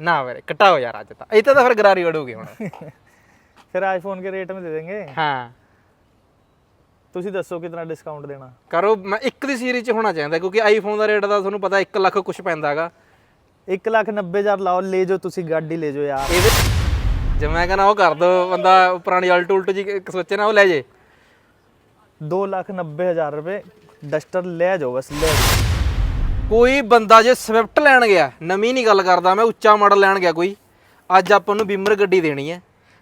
ਨਾ ਵੀਰੇ ਘਟਾਓ ਯਾਰ ਅੱਜ ਤਾਂ ਇਹ ਤਾਂ ਫਿਰ ਗਰਾਰੀ ਵੜੂਗੀ ਹੁਣ ਫਿਰ ਆਈਫੋਨ के रेट में दे देंगे ਹਾਂ ਤੁਸੀਂ ਦੱਸੋ ਕਿੰਨਾ ਡਿਸਕਾਊਂਟ ਦੇਣਾ ਕਰੋ ਮੈਂ ਇੱਕ ਦੀ ਸੀਰੀਜ਼ ਚ ਹੋਣਾ ਚਾਹੀਦਾ ਕਿਉਂਕਿ ਆਈਫੋਨ ਦਾ ਰੇਟ ਦਾ ਤੁਹਾਨੂੰ ਪਤਾ 1 ਲੱਖ ਕੁਝ ਪੈਂਦਾ ਹੈਗਾ 1 ਲੱਖ 90 ਹਜ਼ਾਰ ਲਾਓ ਲੈ ਜਾਓ ਤੁਸੀਂ ਗਾਡੀ ਲੈ ਜਾਓ ਯਾਰ ਇਹਦੇ ਜੇ ਮੈਂ ਕਹਿੰਦਾ ਉਹ ਕਰ ਦੋ ਬੰਦਾ ਪੁਰਾਣੀ ਅਲਟ ਉਲਟ ਜੀ ਇੱਕ ਸੋਚੇ ਨਾ ਉਹ ਲੈ ਜੇ 2 ਲੱਖ 90 ਹਜ਼ਾਰ ਰੁਪਏ ਡਸਟਰ ਲੈ ਜਾਓ ਬਸ ਲੈ ਜਾਓ ਕੋਈ ਬੰਦਾ ਜੇ ਸਵਿਫਟ ਲੈਣ ਗਿਆ ਨਵੀਂ ਨਹੀਂ ਗੱਲ ਕਰਦਾ ਮੈਂ ਉੱਚਾ ਮਾਡਲ ਲੈਣ ਗਿਆ ਕੋਈ ਅੱਜ ਆਪਾਂ ਨੂੰ ਬਿਮਰ ਗੱਡੀ ਦੇਣੀ ਹੈ।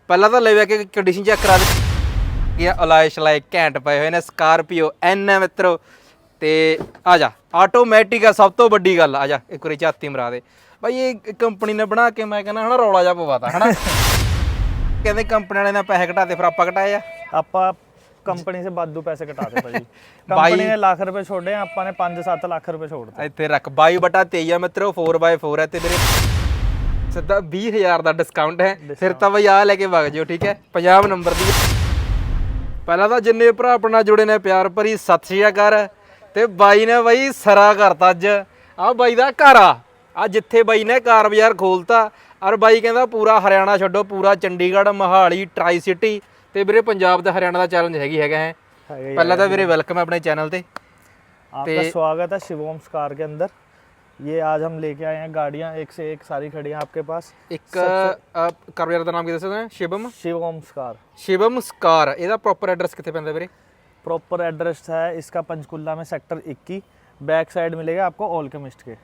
ਪਹਿਲਾਂ ਤਾਂ ਲੈ ਵੇ ਕੇ ਕੰਡੀਸ਼ਨ ਚੈੱਕ ਕਰਾ ਦੇ। ਇਹ ਅਲਾਇਸ਼ ਲਾਇਕ ਘੈਂਟ ਪਏ ਹੋਏ ਨੇ ਸਕਾਰਪੀਓ ਐਨ ਹੈ ਮਿੱਤਰੋ। ਤੇ ਆ ਜਾ ਆਟੋਮੈਟਿਕ ਆ ਸਭ ਤੋਂ ਵੱਡੀ ਗੱਲ ਆ ਜਾ ਇੱਕ ਵਾਰੀ ਝਾਤੀ ਮਰਾ ਦੇ। ਬਾਈ ਇਹ ਕੰਪਨੀ ਨੇ ਬਣਾ ਕੇ ਮੈਂ ਕਹਿੰਦਾ ਹਨਾ ਰੌਲਾ ਜਾ ਪਵਾਤਾ ਹਨਾ? ਕਹਿੰਦੇ ਕੰਪਨੀ ਵਾਲੇ ਨੇ ਪੈਸੇ ਘਟਾਤੇ ਫਿਰ ਆਪਾਂ ਘਟਾਏ ਆ। ਆਪਾਂ ਕੰਪਨੀ ਸੇ ਬਾਦੂ ਪੈਸੇ ਘਟਾਤੇ ਭਾਜੀ। ਕੰਪਨੀ ਨੇ ਲੱਖ ਰੁਪਏ ਛੋੜੇ ਆਪਾਂ ਨੇ 5-7 ਲੱਖ ਰੁਪਏ ਛੋੜਤੇ। ਇੱਥੇ ਰੱਖ। 22 ਬਟਾ 23 ਆ ਮਿੱਤਰੋ 4x4 ਹੈ ਤੇ ਮੇਰੇ ਸਿੱਧਾ 20000 ਦਾ ਡਿਸਕਾਊਂਟ ਹੈ। ਫਿਰ ਤਾਂ ਬਈ ਆ ਲੈ ਕੇ ਵਗ ਜਿਓ ਠੀਕ ਹੈ? ਪੰਜਾਬ ਨੰਬਰ ਦੀ। ਪਹਿਲਾਂ ਤਾਂ ਜਿੰਨੇ ਭਰਾ ਆਪਣਾ ਜੁੜੇ ਨੇ ਪਿਆਰ ਭਰੀ ਸਤਿ ਸ਼੍ਰੀ ਅਕਾਲ। ਤੇ ਬਾਈ ਨੇ ਬਾਈ ਸਰਾ ਕਰਤਾ ਅੱਜ। ਆ ਬਾਈ ਦਾ ਘਰ ਆ। ਆ ਜਿੱਥੇ ਬਾਈ ਨੇ ਕਾਰ ਬਾਜ਼ਾਰ ਖੋਲਤਾ। ਔਰ ਬਾਈ ਕਹਿੰਦਾ ਪੂਰਾ ਹਰਿਆਣਾ ਛੱਡੋ ਪੂਰਾ ਚੰਡੀਗੜ੍ਹ ਮਹਾਲੀ ਟਰਾਈ ਸਿਟੀ ਤੇ ਵੀਰੇ ਪੰਜਾਬ ਤੇ ਹਰਿਆਣਾ ਦਾ ਚੈਲੰਜ ਹੈਗੀ ਹੈਗਾ ਹੈ है ਪਹਿਲਾਂ ਤਾਂ ਵੀਰੇ ਵੈਲਕਮ ਆਪਣੇ ਚੈਨਲ ਤੇ आपका स्वागत है शिवोम कार के अंदर ये आज हम लेके आए हैं गाड़ियां एक से एक सारी खड़ी हैं आपके पास ਇੱਕ ਕਰਵੇਰ ਦਾ ਨਾਮ ਕੀ ਦੱਸਿਆ ਤੁਸੀਂ ਸ਼ਿਵਮ शिवोम कार ਸ਼ਿਵਮ ਸਕਾਰ ਇਹਦਾ ਪ੍ਰੋਪਰ ਐਡਰੈਸ ਕਿੱਥੇ ਪੈਂਦਾ ਵੀਰੇ प्रॉपर एड्रेस है इसका पंचकुला में सेक्टर 21 बैक साइड मिलेगा आपको ऑल केमिस्ट के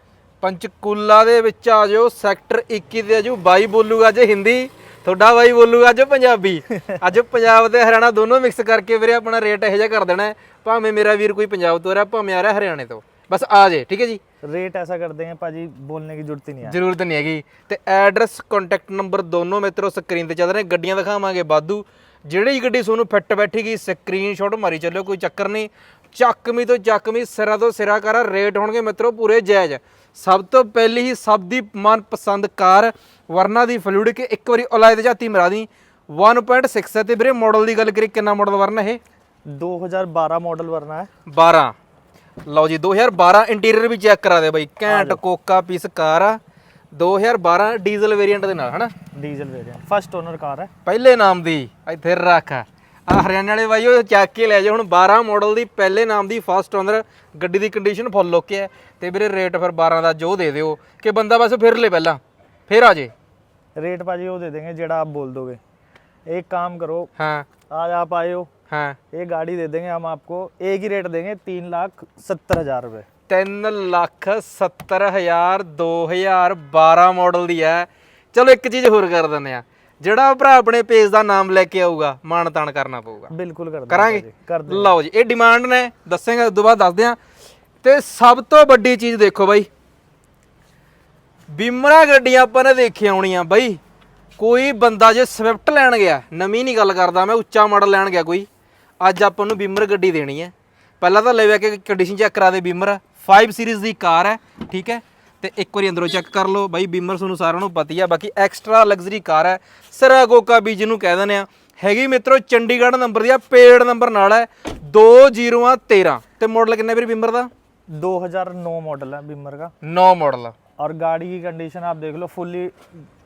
ਪੰਚਕੂਲਾ ਦੇ ਵਿੱਚ ਆ ਜਾਓ ਸੈਕਟਰ 21 ਦੇ ਆਜੂ ਬਾਈ ਬੋਲੂਗਾ ਅੱਜ ਹਿੰਦੀ ਤੁਹਾਡਾ ਬਾਈ ਬੋਲੂਗਾ ਅੱਜ ਪੰਜਾਬੀ ਅੱਜ ਪੰਜਾਬ ਤੇ ਹਰਿਆਣਾ ਦੋਨੋਂ ਮਿਕਸ ਕਰਕੇ ਵੀਰੇ ਆਪਣਾ ਰੇਟ ਇਹੋ ਜਿਹਾ ਕਰ ਦੇਣਾ ਹੈ। ਭਾਵੇਂ ਮੇਰਾ ਵੀਰ ਕੋਈ ਪੰਜਾਬ ਤੋਂ ਆ ਰਿਹਾ ਭਾਵੇਂ ਆ ਰਿਹਾ ਹਰਿਆਣੇ ਤੋਂ ਬਸ ਆ ਜੇ ਠੀਕ ਹੈ ਜੀ रेट ऐसा कर देंगे पाजी बोलने की जरूरत ही नहीं है ਜ਼ਰੂਰਤ ਨਹੀਂ ਹੈਗੀ ਤੇ ਐਡਰੈਸ ਕੰਟੈਕਟ ਨੰਬਰ ਦੋਨੋਂ ਮਿੱਤਰੋ ਸਕਰੀਨ ਤੇ ਚੱਲ ਰਹੇ ਨੇ। ਗੱਡੀਆਂ ਦਿਖਾਵਾਂਗੇ ਬਾਦੂ ਜਿਹੜੀ ਗੱਡੀ ਤੁਹਾਨੂੰ ਫਿੱਟ ਬੈਠੇਗੀ ਸਕਰੀਨਸ਼ਾਟ ਮਾਰੀ ਚੱਲਿਓ ਕੋਈ ਚੱਕਰ ਨਹੀਂ ਚੱਕਵੀਂ ਤੋਂ ਚੱਕਵੀਂ ਸਿਰਾ ਤੋਂ ਸਿਰਾ ਕਰ ਰੇਟ ਹੋਣਗੇ ਮਿੱਤਰੋ ਪੂਰੇ ਜਾਇਜ਼ ਸਭ ਤੋਂ ਪਹਿਲੀ ਹੀ ਸਭ ਦੀ ਮਨਪਸੰਦ ਕਾਰ ਵਰਨਾ ਦੀ ਫਲੂਇਡਿਕ ਇੱਕ ਵਾਰੀ ਉਲਾਇਦ ਜਾਤੀ ਮਰਾ ਦੀ। 1.6 ਤੇ ਵੀਰੇ ਮਾਡਲ ਦੀ ਗੱਲ ਕਰੀ ਕਿੰਨਾ ਮਾਡਲ ਵਰਨਾ ਇਹ? 2012 ਮਾਡਲ ਵਰਨਾ ਹੈ। 12 ਲਓ ਜੀ 2012 ਇੰਟੀਰੀਅਰ ਵੀ ਚੈੱਕ ਕਰਾ ਦੇ ਬਾਈ। ਘੈਂਟ ਕੋਕਾ ਪੀਸ ਕਾਰ ਆ। 2012 ਡੀਜ਼ਲ ਵੇਰੀਐਂਟ ਦੇ ਨਾਲ ਹਨਾ? Diesel variant first owner car ਹੈ। ਪਹਿਲੇ ਨਾਮ ਦੀ ਇੱਥੇ ਰੱਖ। ਆ ਹਰਿਆਣੇ ਵਾਲੇ ਬਾਈ ਉਹ ਚੱਕ ਕੇ ਲੈ ਜਾ ਹੁਣ 12 ਮਾਡਲ ਦੀ ਪਹਿਲੇ ਨਾਮ ਦੀ ਫਸਟ ਓਨਰ ਗੱਡੀ ਦੀ ਕੰਡੀਸ਼ਨ ਫੁੱਲ ਓਕੇ ਹੈ। ਤੇ ਵੀਰੇ ਰੇਟ ਫਿਰ 12 ਦਾ ਜੋ ਦੇ ਦਿਓ। ਕਿ ਬੰਦਾ ਬਸ ਫਿਰ ਲੈ ਪਹਿਲਾਂ। ਫਿਰ ਆ ਜੇ रेट पाजी वो दे देंगे जेड़ा आप बोल दोगे एक काम करो ਹਾਂ आज आप आए हो ਹਾਂ ये गाड़ी दे देंगे हम आपको एक ही रेट देंगे तीन लाख सत्तर हजार रुपये 3 ਲੱਖ 70 ਹਜ਼ਾਰ 2012 ਮਾਡਲ ਦੀ ਹੈ ਚਲੋ ਇੱਕ ਚੀਜ਼ ਹੋਰ ਕਰ ਦਿੰਦੇ ਆ ਜਿਹੜਾ ਭਰਾ ਆਪਣੇ ਪੇਜ ਦਾ ਨਾਮ ਲੈ ਕੇ ਆਊਗਾ ਮਾਣ ਤਾਣ ਕਰਨਾ ਪਊਗਾ बिल्कुल कर देंगे ਕਰਾਂਗੇ पाजी, कर देंगे ਲਓ ਜੀ ਇਹ ਡਿਮਾਂਡ ਨੇ ਦੱਸਾਂਗਾ ਉਦੋਂ ਬਾਅਦ ਦੱਸਦੇ ਆ ਤੇ ਸਭ ਤੋਂ ਵੱਡੀ ਚੀਜ਼ ਦੇਖੋ ਬਾਈ ਬੀਮਰਾ ਗੱਡੀਆਂ ਆਪਾਂ ਨੇ ਦੇਖੀਆਂ ਹੋਣੀਆਂ ਬਾਈ। ਕੋਈ ਬੰਦਾ ਜੇ ਸਵਿਫਟ ਲੈਣ ਗਿਆ ਨਵੀਂ ਨਹੀਂ ਗੱਲ ਕਰਦਾ ਮੈਂ ਉੱਚਾ ਮਾਡਲ ਲੈਣ ਗਿਆ ਕੋਈ ਅੱਜ ਆਪਾਂ ਨੂੰ ਬੀਮਰ ਗੱਡੀ ਦੇਣੀ ਹੈ। ਪਹਿਲਾਂ ਤਾਂ ਲੈ ਵੇ ਕੇ ਕੰਡੀਸ਼ਨ ਚੈੱਕ ਕਰਾ ਦੇ ਬਿਮਰ 5 ਸੀਰੀਜ਼ ਦੀ ਕਾਰ ਹੈ ਠੀਕ ਹੈ? ਤੇ ਇੱਕ ਵਾਰੀ ਅੰਦਰੋਂ ਚੈੱਕ ਕਰ ਲਓ ਬਾਈ ਬਿਮਰ ਤੁਹਾਨੂੰ ਸਾਰਿਆਂ ਨੂੰ ਪਤੀ ਆ ਬਾਕੀ ਐਕਸਟਰਾ ਲਗਜ਼ਰੀ ਕਾਰ ਹੈ। ਸਰਾਗੋਕਾ ਵੀ ਜਿਹਨੂੰ ਕਹਿ ਦਿੰਦੇ ਆ। ਹੈਗੀ ਮਿੱਤਰੋ ਚੰਡੀਗੜ੍ਹ ਨੰਬਰ ਦੀ ਆ ਪੇਡ ਨੰਬਰ ਨਾਲ ਹੈ 2013 ਤੇ ਮਾਡਲ ਕਿੰਨੇ ਵੀਰ ਬਿਮਰ ਦਾ? 2009 ਮਾਡਲ ਹੈ ਬਿਮਰ ਦਾ। 9 ਮਾਡਲ और गाड़ी की कंडीशन आप देख लो फुली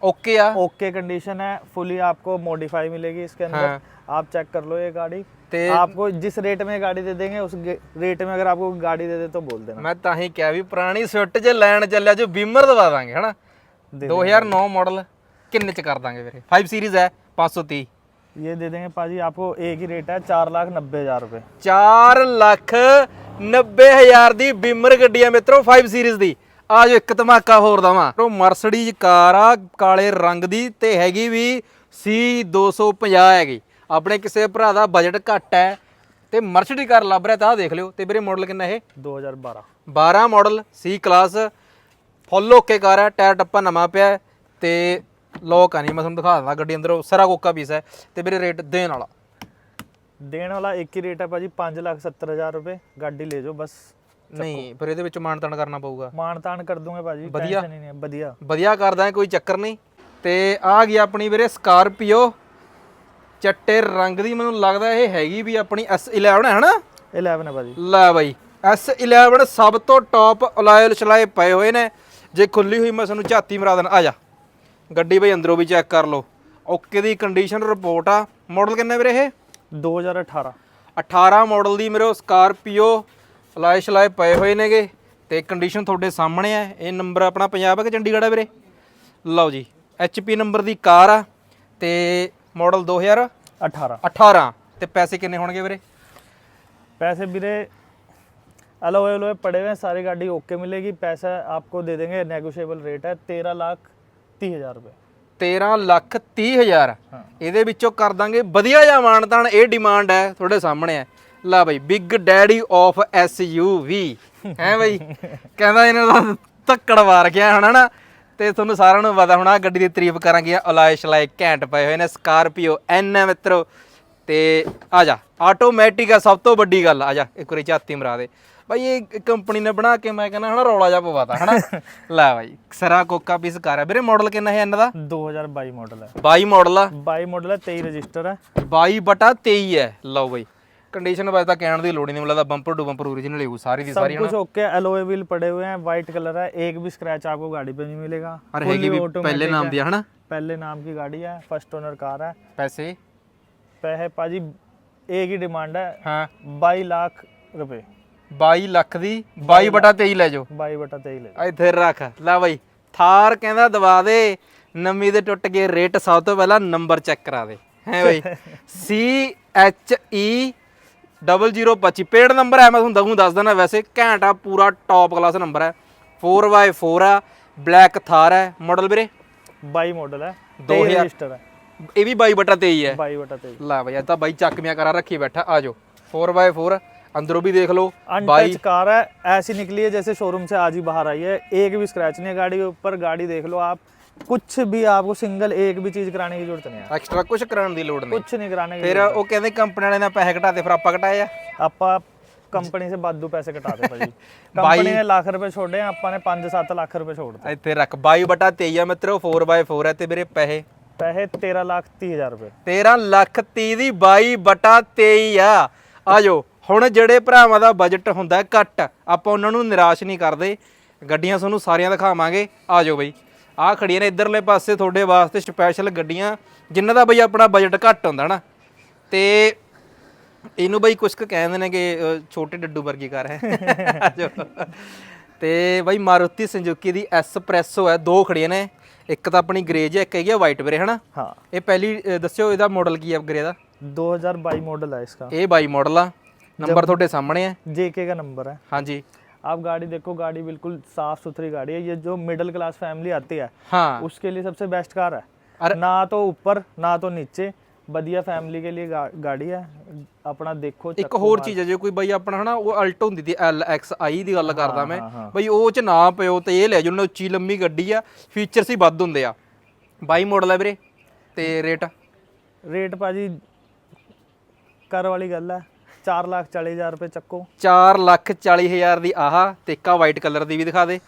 ਓਕੇ ਆ ओके कंडीशन है फुली आपको मॉडिफाई मिलेगी इसके अंदर आप चेक कर लो ये गाड़ी ਤੇ आपको जिस रेट में गाड़ी दे देंगे उस गे- रेट में अगर आपको गाड़ी दे दे तो बोल देना ਮੈਂ ਤਾਂ ਹੀ ਕਿਹਾ ਵੀ ਪੁਰਾਣੀ ਸਵਿਫਟ ਜੇ ਲੈਣ ਚੱਲਿਆ ਜੋ ਬਿਮਰ ਦਵਾ ਦਾਂਗੇ ਹਨਾ 2009 ਮਾਡਲ ਕਿੰਨੇ ਚ ਕਰ ਦਾਂਗੇ ਵੀਰੇ 5 ਸੀਰੀਜ਼ ਹੈ 530 ये दे देंगे पाजी आपको एक ही रेट है चार लाख नब्बे हजार रुपये 4 ਲੱਖ 90 ਹਜ਼ਾਰ ਦੀ ਬਿਮਰ ਗੱਡੀ ਆ ਮਿੱਤਰੋ 5 ਸੀਰੀਜ਼ ਦੀ ਆ ਜੋ ਇੱਕ ਧਮਾਕਾ ਹੋਰ ਦਵਾਂ। ਉਹ ਮਰਸਡੀਜ਼ ਕਾਰ ਆ ਕਾਲੇ ਰੰਗ ਦੀ ਤੇ ਹੈਗੀ ਵੀ ਸੀ 250 ਹੈਗੀ। ਆਪਣੇ ਕਿਸੇ ਭਰਾ ਦਾ ਬਜਟ ਘੱਟ ਹੈ ਤੇ ਮਰਸਡੀ ਕਾਰ ਲੱਭ ਰਿਹਾ ਤਾਂ ਆ ਦੇਖ ਲਿਓ। ਤੇ ਵੀਰੇ ਮਾਡਲ ਕਿੰਨਾ ਇਹ? 2012 12 ਮਾਡਲ ਸੀ ਕਲਾਸ ਫੁੱਲ ਓਕੇ ਕਾਰ ਹੈ ਟਾਇਰ ਟੱਪਾ ਨਵਾਂ ਪਿਆ ਤੇ ਲੋਕ ਆ ਨਹੀਂ ਮੈਂ ਤੁਹਾਨੂੰ ਦਿਖਾ ਦਿੰਦਾ ਗੱਡੀ ਅੰਦਰੋਂ। ਸਾਰਾ ਕੋਕਾ ਪੀਸ ਹੈ। ਤੇ ਵੀਰੇ ਰੇਟ ਦੇਣ ਵਾਲਾ। ਦੇਣ ਵਾਲਾ ਇੱਕ ਹੀ ਰੇਟ ਹੈ ਭਾਜੀ 5 ਲੱਖ 70000 ਰੁਪਏ। ਗੱਡੀ ਲੈ ਜਾਓ ਬਸ। ਨਹੀਂ ਫਿਰ ਇਹਦੇ ਵਿੱਚ ਮਾਨਤਾਨ ਕਰਨਾ ਪਊਗਾ। ਮਾਨਤਾਨ ਕਰ ਦੂੰਗੇ ਭਾਜੀ ਵਧੀਆ। ਨਹੀਂ ਨਹੀਂ ਵਧੀਆ। ਵਧੀਆ ਕਰਦਾ ਕੋਈ ਚੱਕਰ ਨਹੀਂ। ਤੇ ਆ ਗਈ ਆਪਣੀ ਵੀਰੇ ਸਕਾਰਪੀਓ। ਚੱਟੇ ਰੰਗ ਦੀ ਮੈਨੂੰ ਲੱਗਦਾ ਇਹ ਹੈਗੀ ਵੀ ਆਪਣੀ S11 ਹੈ ਹਨਾ? 11 ਹੈ ਭਾਜੀ। ਲੈ ਬਾਈ S11 ਸਭ ਤੋਂ ਟੌਪ ਅਲਾਇਲ ਛਲਾਏ ਪਏ ਹੋਏ ਨੇ। ਜੇ ਖੁੱਲੀ ਹੋਈ ਮੈਂ ਤੁਹਾਨੂੰ ਝਾਤੀ ਮਰਾ ਦੇਣਾ। ਆ ਜਾ। ਗੱਡੀ ਬਈ ਅੰਦਰੋਂ ਵੀ ਚੈੱਕ ਕਰ ਲਓ। ਓਕੇ ਦੀ ਕੰਡੀਸ਼ਨ ਰਿਪੋਰਟ ਆ। ਮਾਡਲ ਕਿੰਨੇ ਵੀਰੇ ਇਹ? 2018 18 ਮਾਡਲ ਦੀ ਮੇਰੇ ਸਕਾਰਪੀਓ। ਫਲਾਈ ਸ਼ਲਾਈ ਪਏ ਹੋਏ ਨੇਗੇ ਤੇ ਕੰਡੀਸ਼ਨ ਤੁਹਾਡੇ ਸਾਹਮਣੇ ਆ ਇਹ ਨੰਬਰ ਆਪਣਾ ਪੰਜਾਬ ਹੈ ਕਿ ਚੰਡੀਗੜ੍ਹ ਹੈ ਵੀਰੇ ਲਓ ਜੀ ਐਚਪੀ ਨੰਬਰ ਦੀ ਕਾਰ ਆ ਤੇ ਮਾਡਲ 2018 18 ਤੇ ਪੈਸੇ ਕਿੰਨੇ ਹੋਣਗੇ ਵੀਰੇ पैसे बिरे अलोए अलोए पड़े हुए हैं सारी गाड़ी ओके मिलेगी पैसा आपको दे देंगे नेगोशिएबल रेट है तेरह लाख तीस हजार रुपये 13 ਲੱਖ 30 ਹਜ਼ਾਰ ਇਹਦੇ ਵਿੱਚੋਂ ਕਰ ਦਾਂਗੇ ਵਧੀਆ ਜਿਹਾ ਮਾਨਤਾਨ ਇਹ ਡਿਮਾਂਡ ਹੈ ਤੁਹਾਡੇ ਸਾਹਮਣੇ ਹੈ ਲਾ ਬਈ ਬਿਗ ਡੈਡੀ ਆਫ ਐਸਯੂਵੀ ਹੈ ਬਈ? ਕਹਿੰਦਾ ਇਹਨਾਂ ਦਾ ਧੱਕੜ ਵਾਰ ਗਿਆ ਹੋਣਾ ਨਾ ਤੇ ਤੁਹਾਨੂੰ ਸਾਰਿਆਂ ਨੂੰ ਪਤਾ ਹੋਣਾ ਗੱਡੀ ਦੀ ਤਾਰੀਫ ਕਰਾਂਗੇ ਅਲਾਇਸ਼ ਲਾਇਕ ਘੈਂਟ ਪਏ ਹੋਏ ਨੇ ਸਕਾਰਪੀਓ ਐਨ ਐ ਮਿੱਤਰੋ। ਤੇ ਆ ਜਾ ਆਟੋਮੈਟਿਕ ਆ ਸਭ ਤੋਂ ਵੱਡੀ ਗੱਲ ਆ ਜਾ ਇੱਕ ਵਾਰੀ ਝਾਤੀ ਮਰਾ ਦੇ। ਬਾਈ ਇਹ ਕੰਪਨੀ ਨੇ ਬਣਾ ਕੇ ਮੈਂ ਕਹਿੰਦਾ ਹਣਾ ਰੌਲਾ ਜਾ ਪਵਾਤਾ ਹਣਾ ਲੈ ਬਾਈ ਸਰਾ ਕੋਕਾ ਪੀਸ ਕਰ ਵੀਰੇ ਮਾਡਲ ਕਿੰਨਾ ਹੈ ਇਹਨਾਂ ਦਾ? 2022 ਮਾਡਲ ਹੈ। 22 ਮਾਡਲ ਆ। 22 ਮਾਡਲ ਹੈ 23 ਰਜਿਸਟਰ ਹੈ। 22 ਬਟਾ 23 ਹੈ। ਲਓ ਬਾਈ ਕੰਡੀਸ਼ਨ ਵਾਇਸ ਤਾਂ ਕਹਿਣ ਦੀ ਲੋੜ ਹੀ ਨਹੀਂ ਮਿਲਦਾ ਬੰਪਰ ਟੂ ਬੰਪਰ ओरिजिनल ਹੀ ਸਾਰੀ ਦੀ सब ਸਾਰੀ कुछ ओके एलोए व्हील पड़े हुए हैं वाइट कलर है एक भी स्क्रैच आपको गाड़ी पे नहीं मिलेगा ਔਰ ਹੈਗੀ ਵੀ Fully ਪਹਿਲੇ automatic ਨਾਮ है। ਦੀ ਆ, ਹਨਾ पहले नाम की गाड़ी है फर्स्ट ओनर कार है ਪੈਸੇ पैसे पाजी एक ही डिमांड है ਹਾਂ बाई लाख रुपए 22 ਲੱਖ ਦੀ 22 ਬਟਾ 23 ਲੈ ਜਾਓ बाई बटा तेईस ले ਇੱਥੇ ਰੱਖ ਲੈ ਬਈ ਥਾਰ ਕਹਿੰਦਾ ਦਵਾ ਦੇ ਨਵੀਂ ਦੇ ਟੁੱਟ ਗਏ ਰੇਟ ਸਭ ਤੋਂ ਪਹਿਲਾਂ ਨੰਬਰ ਚੈੱਕ ਕਰਾ ਦੇ ਹੈ ਬਈ C H E 0025 paid number ਹੈ ਮੈਂ ਤੁਹਾਨੂੰ ਦਊਂ ਦੱਸ ਦਿੰਦਾ ਵੈਸੇ ਘੈਂਟ ਆ ਪੂਰਾ ਟੌਪ ਕਲਾਸ ਨੰਬਰ ਹੈ 4x4 ਆ ਬਲੈਕ ਥਾਰ ਹੈ ਮਾਡਲ ਵੀਰੇ बाई मॉडल है 2000 तेईस रजिस्टर है ਇਹ ਵੀ 22 ਬਟਾ 23 ਹੈ बाई बटा तेईस ਲੈ ਬਈ ਇਹ ਤਾਂ ਬਾਈ ਚੱਕਮੀਆਂ ਕਰਾ ਰੱਖੀ ਬੈਠਾ ਆ ਜਾਓ 4x4 ਅੰਦਰੋਂ ਵੀ ਦੇਖ ਲਓ अनटच कार है ऐसी निकली है जैसे शोरूम से आज ही बाहर आई है एक भी स्क्रैच नहीं है गाड़ी के ऊपर गाड़ी देख लो आप ਕੁਝ ਵੀ ਆਪਕੋ ਸਿੰਗਲ ਇੱਕ ਵੀ ਚੀਜ਼ ਕਰਾਣੇ ਦੀ ਜ਼ਰੂਰਤ ਨਹੀਂ ਹੈ ਐਕਸਟਰਾ ਕੁਝ ਕਰਾਉਣ ਦੀ ਲੋੜ ਨਹੀਂ। ਕੁਝ ਨਹੀਂ ਕਰਾਣੇ ਫਿਰ ਉਹ ਕਹਿੰਦੇ ਕੰਪਨੀ ਵਾਲੇ ਨੇ ਪੈਸੇ ਘਟਾਤੇ ਫਿਰ ਆਪਾਂ ਘਟਾਏ ਆ? ਆਪਾਂ ਕੰਪਨੀ ਸੇ ਬਾਦੂ ਪੈਸੇ ਘਟਾ ਦੇ ਭਾਜੀ। ਕੰਪਨੀ ਨੇ ਲੱਖ ਰੁਪਏ ਛੋੜੇ ਆਪਾਂ ਨੇ 5-7 ਲੱਖ ਰੁਪਏ ਛੋੜਦੇ ਇੱਥੇ ਰੱਖ। 22/23 ਆ ਮਿੱਤਰੋ 4x4 ਹੈ ਤੇ ਮੇਰੇ ਪੈਸੇ। ਪੈਸੇ 13 ਲੱਖ 30 ਹਜ਼ਾਰ ਰੁਪਏ। 13 ਲੱਖ 30 ਦੀ 22/23 ਆ। ਆਜੋ ਹੁਣ ਜਿਹੜੇ ਭਰਾਵਾਂ ਦਾ ਬਜਟ ਹੁੰਦਾ ਘੱਟ ਆਪਾਂ ਉਹਨਾਂ ਨੂੰ ਨਿਰਾਸ਼ ਨਹੀਂ ਕਰਦੇ। ਗੱਡੀਆਂ ਤੁਹਾਨੂੰ ਸਾਰੀਆਂ ਦਿਖਾਵਾਂਗੇ। ਆਜੋ ਬਈ। ਆ ਖੜੀਆਂ ਨੇ ਇਧਰਲੇ ਪਾਸੇ ਤੁਹਾਡੇ ਵਾਸਤੇ ਸਪੈਸ਼ਲ ਗੱਡੀਆਂ ਜਿਨ੍ਹਾਂ ਦਾ ਬਈ ਆਪਣਾ ਬਜਟ ਘੱਟ ਹੁੰਦਾ ਨਾ। ਤੇ ਇਹਨੂੰ ਬਈ ਕੁਝ ਕਹਿੰਦੇ ਨੇ ਕਿ ਛੋਟੇ ਡੱਡੂ ਵਰਗੀ ਕਾਰ ਹੈ। ਤੇ ਬਈ ਮਾਰੂਤੀ ਸੰਜੂਕੀ ਦੀ ਐਸਪ੍ਰੈਸੋ ਹੈ ਦੋ ਖੜੀਆਂ ਨੇ। ਇੱਕ ਤਾਂ ਆਪਣੀ ਗਰੇਜ ਹੈ ਇੱਕ ਹੈਗੀ ਹੈ ਵਾਈਟ ਵੀਰੇ ਹਨਾ? ਹਾਂ। ਇਹ ਪਹਿਲੀ ਦੱਸਿਓ ਇਹਦਾ ਮਾਡਲ ਕੀ ਹੈ ਗ੍ਰੇ ਦਾ? 2022 ਮਾਡਲ ਹੈ ਇਸਕਾ ਇਹ 22 ਮਾਡਲ ਆ। ਨੰਬਰ ਤੁਹਾਡੇ ਸਾਹਮਣੇ ਹੈ। ਜੇਕੇ ਦਾ ਨੰਬਰ ਹੈ। ਹਾਂਜੀ। आप गाड़ी देखो गाड़ी बिल्कुल साफ सुथरी गाड़ी है ये जो मिडिल क्लास फैमिली आती है ਹਾਂ उसके लिए सबसे बेस्ट कार है अरे- ना तो ऊपर ना तो नीचे बढ़िया फैमिली के लिए गा, गाड़ी है अपना देखो ਇੱਕ ਹੋਰ ਚੀਜ਼ ਹੈ ਜੇ ਕੋਈ ਬਾਈ ਆਪਣਾ ਹਨਾ ਉਹ ਅਲਟੋ ਹੁੰਦੀ ਦੀ ਐਲ ਐਕਸ ਆਈ ਦੀ ਗੱਲ ਕਰਦਾ ਮੈਂ ਹਾਂ, ਹਾਂ। ਬਈ ਉਹ ਚ ਨਾ ਪਿਓ ਤੇ ਇਹ ਲੈ ਜਾਓ ਨਾ ਉੱਚੀ ਲੰਮੀ ਗੱਡੀ ਆ ਫੀਚਰਸ ਹੀ ਵੱਧ ਹੁੰਦੇ ਆ 22 ਮਾਡਲ ਹੈ ਵੀਰੇ ਤੇ ਰੇਟ ਰੇਟ ਭਾਜੀ ਕਰ ਵਾਲੀ ਗੱਲ ਹੈ 4 ਲੱਖ 40 ਹਜ਼ਾਰ ਰੁਪਏ ਚੱਕੋ। 4 ਲੱਖ 40 ਹਜ਼ਾਰ ਦੀ ਆਹ ਤੇ ਇੱਕਾ ਵਾਈਟ ਕਲਰ ਦੀ ਵੀ ਦਿਖਾ ਦੇ।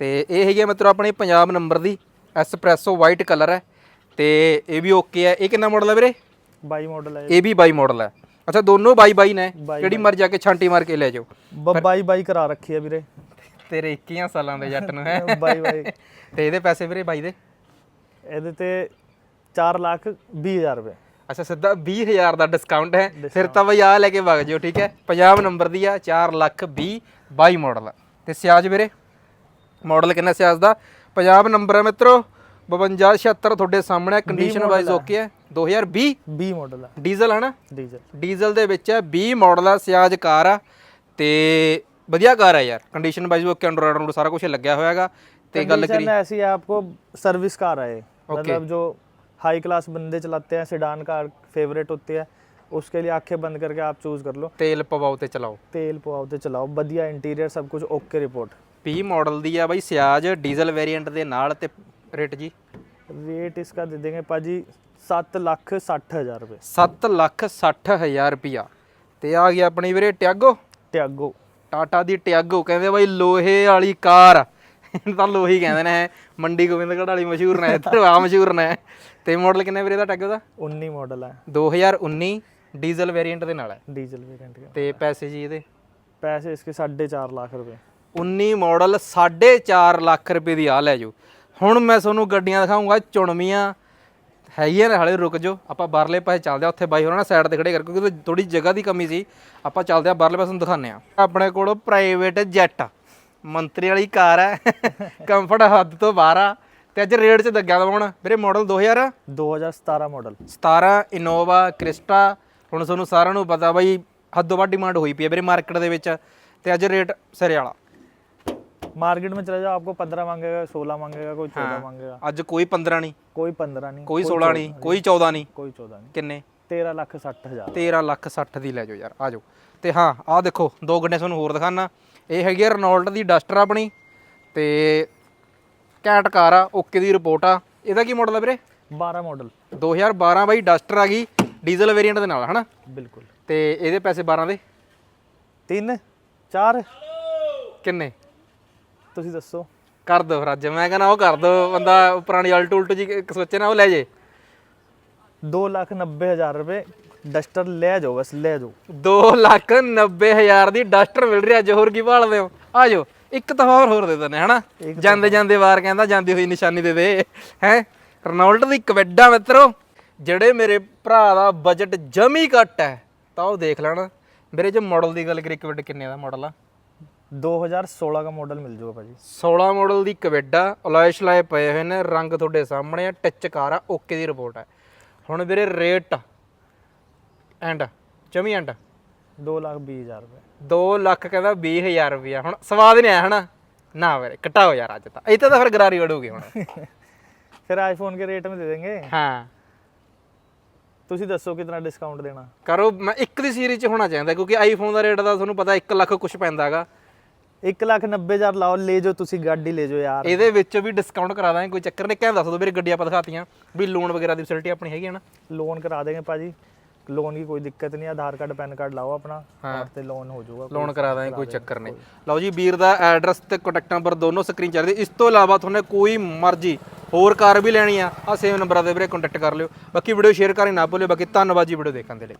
ਤੇ ਇਹ ਹੈਗੀ ਮਿੱਤਰੋ ਆਪਣੇ ਪੰਜਾਬ ਨੰਬਰ ਦੀ ਐਸਪ੍ਰੈਸੋ ਵਾਈਟ ਕਲਰ ਹੈ। ਤੇ ਇਹ ਵੀ ਓਕੇ ਹੈ। ਇਹ ਕਿੰਨਾ ਮਾਡਲ ਹੈ ਵੀਰੇ? 22 ਮਾਡਲ ਹੈ ਇਹ। ਵੀ 22 ਮਾਡਲ ਹੈ। ਅੱਛਾ ਦੋਨੋਂ 22 22 ਨੇ। 22 ਜਿਹੜੀ ਮਰ ਜਾ ਕੇ ਛਾਂਟੀ ਮਾਰ ਕੇ ਲੈ ਜਾਓ। ਬਾਈ ਬਾਈ ਕਰਾ ਰੱਖੀ ਹੈ ਵੀਰੇ। ਤੇਰੇ 21 ਸਾਲਾਂ ਦੇ ਜੱਟ ਨੂੰ ਹੈ। ਬਾਈ ਬਾਈ। ਤੇ ਇਹਦੇ ਪੈਸੇ ਵੀਰੇ ਬਾਈ ਦੇ? ਇਹਦੇ ਤੇ 4 ਲੱਖ 20 ਹਜ਼ਾਰ ਰੁਪਏ। ਅੱਛਾ ਸਿੱਧਾ 20000 ਦਾ ਡਿਸਕਾਊਂਟ ਹੈ। ਫਿਰ ਤਾਂ ਬਈ ਆ ਲੈ ਕੇ ਵਗ ਜਿਓ ਠੀਕ ਹੈ? ਪੰਜਾਬ ਨੰਬਰ ਦੀ ਆ 4 ਲੱਖ 20 22 ਮਾਡਲ ਤੇ ਸਿਆਜ ਵੀਰੇ ਮਾਡਲ ਕਿੰਨਾ ਸਿਆਜ ਦਾ? ਪੰਜਾਬ ਨੰਬਰ ਹੈ ਮਿੱਤਰੋ 52 76 ਤੁਹਾਡੇ ਸਾਹਮਣੇ ਕੰਡੀਸ਼ਨ ਵਾਈਜ਼ ਓਕੇ ਹੈ। 2020 20 ਮਾਡਲ ਆ। ਡੀਜ਼ਲ ਹੈ ਨਾ? ਡੀਜ਼ਲ ਡੀਜ਼ਲ ਦੇ ਵਿੱਚ ਹੈ 20 ਮਾਡਲ ਆ ਸਿਆਜ ਕਾਰ ਆ। ਤੇ ਵਧੀਆ ਕਾਰ ਆ ਯਾਰ ਕੰਡੀਸ਼ਨ ਵਾਈਜ਼ ਓਕੇ ਐਂਡਰੋਇਡ ਨੂੰ ਸਾਰਾ ਕੁਝ ਲੱਗਿਆ ਹੋਇਆ ਤੇ ਗੱਲ ਕਰੀ ਐਸੀ ਆਪਕੋ ਸਰਵਿਸ ਕਾਰ ਆ ਮਤਲਬ ਜੋ हाई क्लास बंदे चलाते हैं सेडान कार फेवरेट होती है उसके लिए आंखें बंद करके आप चूज कर लो ਤੇਲ ਪਵਾਓ ਤੇ ਚਲਾਓ तेल पवाओ ते चलाओ बढ़िया इंटीरियर सब कुछ ओके रिपोर्ट 20 ਮਾਡਲ ਦੀ ਆ ਬਾਈ ਸਿਆਜ ਡੀਜ਼ਲ ਵੇਰੀਐਂਟ ਦੇ ਨਾਲ ਤੇ ਰੇਟ ਜੀ रेट इसका दे देंगे पाजी सात लाख साठ हजार रुपये 7 ਲੱਖ 60 ਹਜ਼ਾਰ ਰੁਪਿਆ ਤੇ ਆ ਗਈ ਆਪਣੀ ਵੀਰੇ ਟਿਆਗੋ टैगो ਟਾਟਾ ਦੀ ਟਿਆਗੋ ਕਹਿੰਦੇ ਬਾਈ ਲੋਹੇ ਵਾਲੀ ਕਾਰ ਇਹਨੂੰ ਤਾਂ ਲੋਹੀ ਕਹਿੰਦੇ ਨੇ ਮੰਡੀ ਗੋਬਿੰਦਗੜ੍ਹ ਵਾਲੀ ਮਸ਼ਹੂਰ ਨੇ ਇੱਧਰ ਆ ਮਸ਼ਹੂਰ ਨੇ। ਤੇ ਮਾਡਲ ਕਿੰਨੇ ਵੀਰੇ ਦਾ ਟੈਗ ਉਹਦਾ? 19 ਮਾਡਲ ਹੈ 2019 ਡੀਜ਼ਲ ਵੇਰੀਐਂਟ ਦੇ ਨਾਲ ਹੈ। ਡੀਜ਼ਲ ਵੇਰੀਐਂਟ ਤੇ ਪੈਸੇ ਜੀ ਇਹਦੇ? ਪੈਸੇ ਇਸਕੇ 4.5 ਲੱਖ ਰੁਪਏ। 19 ਮਾਡਲ 4.5 ਲੱਖ ਰੁਪਏ ਦੀ ਆ ਲੈ ਜੋ ਹੁਣ ਮੈਂ ਤੁਹਾਨੂੰ ਗੱਡੀਆਂ ਦਿਖਾਉਂਗਾ ਚੁਣਵੀਆਂ ਹੈਗੀਆਂ ਨੇ ਹਲੇ ਰੁਕ ਜੋ ਆਪਾਂ ਬਾਹਰਲੇ ਪਾਸੇ ਚੱਲਦੇ ਆ ਉੱਥੇ ਬਾਈ ਹੋਰ ਨਾ ਸਾਈਡ ਤੇ ਖੜੇ ਕਰ ਕਿਉਂਕਿ ਥੋੜੀ ਜਗ੍ਹਾ ਦੀ ਕਮੀ ਸੀ। ਆਪਾਂ ਚੱਲਦੇ ਆ ਬਾਹਰਲੇ ਪਾਸੇ ਨੂੰ ਦਿਖਾਣੇ ਆ। ਆਪਣੇ ਕੋਲ ਪ੍ਰਾਈਵੇਟ ਜੈਟ ਮੰਤਰੀ ਵਾਲੀ ਕਾਰ ਹੈ ਕੰਫਰਟ ਹੱਦ ਤੋਂ ਬਾਹਰ ਆ ਤੇ ਅੱਜ ਰੇਟ 'ਚ ਲੱਗਿਆ ਦਵਾਉਣ ਵੀਰੇ ਮਾਡਲ 2000 2017 मॉडल 17 ਇਨੋਵਾ ਕ੍ਰਿਸਟਾ ਹੁਣ ਤੁਹਾਨੂੰ ਸਾਰਿਆਂ ਨੂੰ ਪਤਾ ਬਾਈ ਹੱਦੋਂ ਵੱਧ ਡਿਮਾਂਡ ਹੋਈ ਪਈ ਹੈ ਵੀਰੇ ਮਾਰਕੀਟ ਦੇ ਵਿੱਚ ਤੇ ਅੱਜ ਰੇਟ ਸਿਰੇ ਵਾਲਾ मार्केट में चले जाओ आपको 15 मांगेगा 16 मांगेगा कोई 14 मांगेगा ਅੱਜ ਕੋਈ 15 ਨਹੀਂ कोई 15 नहीं ਕੋਈ 16 ਨਹੀਂ ਕੋਈ 14 ਨਹੀਂ कोई 14 नहीं ਕਿੰਨੇ 13 लाख साठ हजार 13 ਲੱਖ 60 ਦੀ ਲੈ ਜਾਓ ਯਾਰ ਆ ਜਾਓ ਤੇ ਹਾਂ ਆਹ ਦੇਖੋ ਦੋ ਗੱਡੀਆਂ ਤੁਹਾਨੂੰ ਹੋਰ ਦਿਖਾਣਾ ਇਹ ਹੈਗੀ ਆ ਰਨੋਲਟ ਦੀ ਡਸਟਰ ਆਪਣੀ ਤੇ ਕੈਂਟ ਕਾਰ ਆ ਓਕੇ ਦੀ ਰਿਪੋਰਟ ਆ। ਇਹਦਾ ਕੀ ਮਾਡਲ ਆ ਵੀਰੇ? 12 ਮਾਡਲ 2012 ਬਾਈ ਡਸਟਰ ਆ ਗਈ ਡੀਜ਼ਲ ਵੇਰੀਐਂਟ ਦੇ ਨਾਲ ਹਨਾ? ਬਿਲਕੁਲ। ਤੇ ਇਹਦੇ ਪੈਸੇ 12 ਦੇ? 3 4 ਕਿੰਨੇ? ਤੁਸੀਂ ਦੱਸੋ। ਕਰ ਦੋ ਫਿਰ ਅੱਜ ਮੈਂ ਕਹਿੰਦਾ ਉਹ ਕਰ ਦੋ ਬੰਦਾ ਪੁਰਾਣੀ ਅਲਟ ਉਲਟ ਜੀ ਸੋਚੇ ਨਾ ਉਹ ਲੈ ਜੇ। 2 ਲੱਖ 90 ਹਜ਼ਾਰ ਰੁਪਏ ਡਸਟਰ ਲੈ ਜਾਓ ਬਸ ਲੈ ਜਾਓ। 2 ਲੱਖ 90 ਹਜ਼ਾਰ ਦੀ ਡਸਟਰ ਮਿਲ ਰਹੀ ਅੱਜ ਹੋਰ ਕੀ ਭਾਲਦੇ ਹੋ ਆ ਜਾਓ ਇੱਕ ਤਾਂ ਹੋਰ ਹੋਰ ਦੇ ਦਿੰਦੇ ਹਨਾ? ਜਾਂਦੇ ਜਾਂਦੇ ਵਾਰ ਕਹਿੰਦਾ ਜਾਂਦੀ ਹੋਈ ਨਿਸ਼ਾਨੀ ਦੇ ਦੇ ਹੈ? ਰੋਨਾਲਡ ਦੀ ਕਵੈਡਾ ਮਿੱਤਰੋ ਜਿਹੜੇ ਮੇਰੇ ਭਰਾ ਦਾ ਬਜਟ ਜਮੀ ਘੱਟ ਹੈ ਤਾਂ ਉਹ ਦੇਖ ਲੈਣ। ਮੇਰੇ ਜੇ ਮਾਡਲ ਦੀ ਗੱਲ ਕਰੀ ਕਵੈਡ ਕਿੰਨੇ ਦਾ ਮਾਡਲ ਆ? 2016 ਦਾ ਮਾਡਲ ਮਿਲ ਜਾਊਗਾ ਭਾਜੀ। 16 ਮਾਡਲ ਦੀ ਕਵੈਡਾ ਅਲੋਇਸ਼ ਲਾਏ ਪਏ ਹੋਏ ਨੇ ਰੰਗ ਤੁਹਾਡੇ ਸਾਹਮਣੇ ਆ ਟੱਚ ਕਾਰ ਆ ਓਕੇ ਦੀ ਰਿਪੋਰਟ ਹੈ ਹੁਣ ਵੀਰੇ ਰੇਟ ਐਂਡ ਜਮੀ ਐਂਡ 2 ਲੱਖ 20 ਹਜ਼ਾਰ ਰੁਪਏ 2 ਲੱਖ ਕਹਿੰਦਾ 20000 ਰੁਪਇਆ ਹੁਣ ਸਵਾਦ ਨਹੀਂ ਆਇਆ ਹਨਾ ਨਾ ਵੀਰੇ ਘਟਾਓ ਯਾਰ ਅੱਜ ਤਾਂ ਇੱਥੇ ਤਾਂ ਫਿਰ ਗਰਾਰੀ ਵੜੂਗੀ ਹੁਣ ਫਿਰ ਆਈਫੋਨ ਕੇ ਰੇਟ में दे देंगे ਹਾਂ ਤੁਸੀਂ ਦੱਸੋ ਕਿੰਨਾ ਡਿਸਕਾਊਂਟ ਦੇਣਾ ਕਰੋ ਮੈਂ ਇੱਕ ਦੀ ਸੀਰੀਜ਼ ਚ ਹੋਣਾ ਚਾਹੀਦਾ ਕਿਉਂਕਿ ਆਈਫੋਨ ਦਾ ਰੇਟ ਦਾ ਤੁਹਾਨੂੰ ਪਤਾ 1 ਲੱਖ ਕੁਝ ਪੈਂਦਾ ਹੈਗਾ 1 ਲੱਖ 90 ਹਜ਼ਾਰ ਲਾਓ ਲੈ ਜਾਓ ਤੁਸੀਂ ਗਾਡੀ ਲੈ ਜਾਓ ਯਾਰ ਇਹਦੇ ਵਿੱਚ ਵੀ ਡਿਸਕਾਊਂਟ ਕਰਾ ਦਾਂਗੇ ਕੋਈ ਚੱਕਰ ਨਹੀਂ ਕਹਿ ਦੱਸ ਦਿਓ ਵੀਰੇ ਗੱਡੀ ਆਪਾਂ ਦਿਖਾਤੀਆਂ ਵੀ ਲੋਨ ਵਗੈਰਾ ਦੀ ਫੈਸਿਲਿਟੀ ਆਪਣੀ ਹੈਗੀ ਹੈ ਨਾ लोन करा देंगे पाजी ਲੋਨ ਦੀ ਕੋਈ ਦਿੱਕਤ ਨਹੀਂ ਆਧਾਰ ਕਾਰਡ ਪੈਨ ਕਾਰਡ ਲਾਓ ਆਪਣਾ ਹਾਂ। ਤੇ ਲੋਨ ਹੋ ਜਾਊਗਾ ਲੋਨ ਕਰਾ ਦਾਂਗੇ ਕੋਈ ਚੱਕਰ ਨਹੀਂ। ਲਓ ਜੀ ਵੀਰ ਦਾ ਐਡਰੈਸ ਤੇ ਕੰਟੈਕਟ ਨੰਬਰ ਦੋਨੋਂ ਸਕਰੀਨ ਚੱਲ ਇਸ ਤੋਂ ਇਲਾਵਾ ਤੁਹਾਨੂੰ ਕੋਈ ਮਰਜ਼ੀ ਹੋਰ ਕਾਰ ਵੀ ਲੈਣੀ ਆ ਆ ਸੇਮ ਨੰਬਰਾਂ ਦੇ ਵੀਰੇ ਕੰਟੈਕਟ ਕਰ ਲਿਓ। ਬਾਕੀ ਵੀਡੀਓ ਸ਼ੇਅਰ ਕਰਨੀ ਨਾ ਭੁੱਲਿਓ ਬਾਕੀ ਧੰਨਵਾਦ ਜੀ ਵੀਡੀਓ ਦੇਖਣ ਦੇ ਲਈ।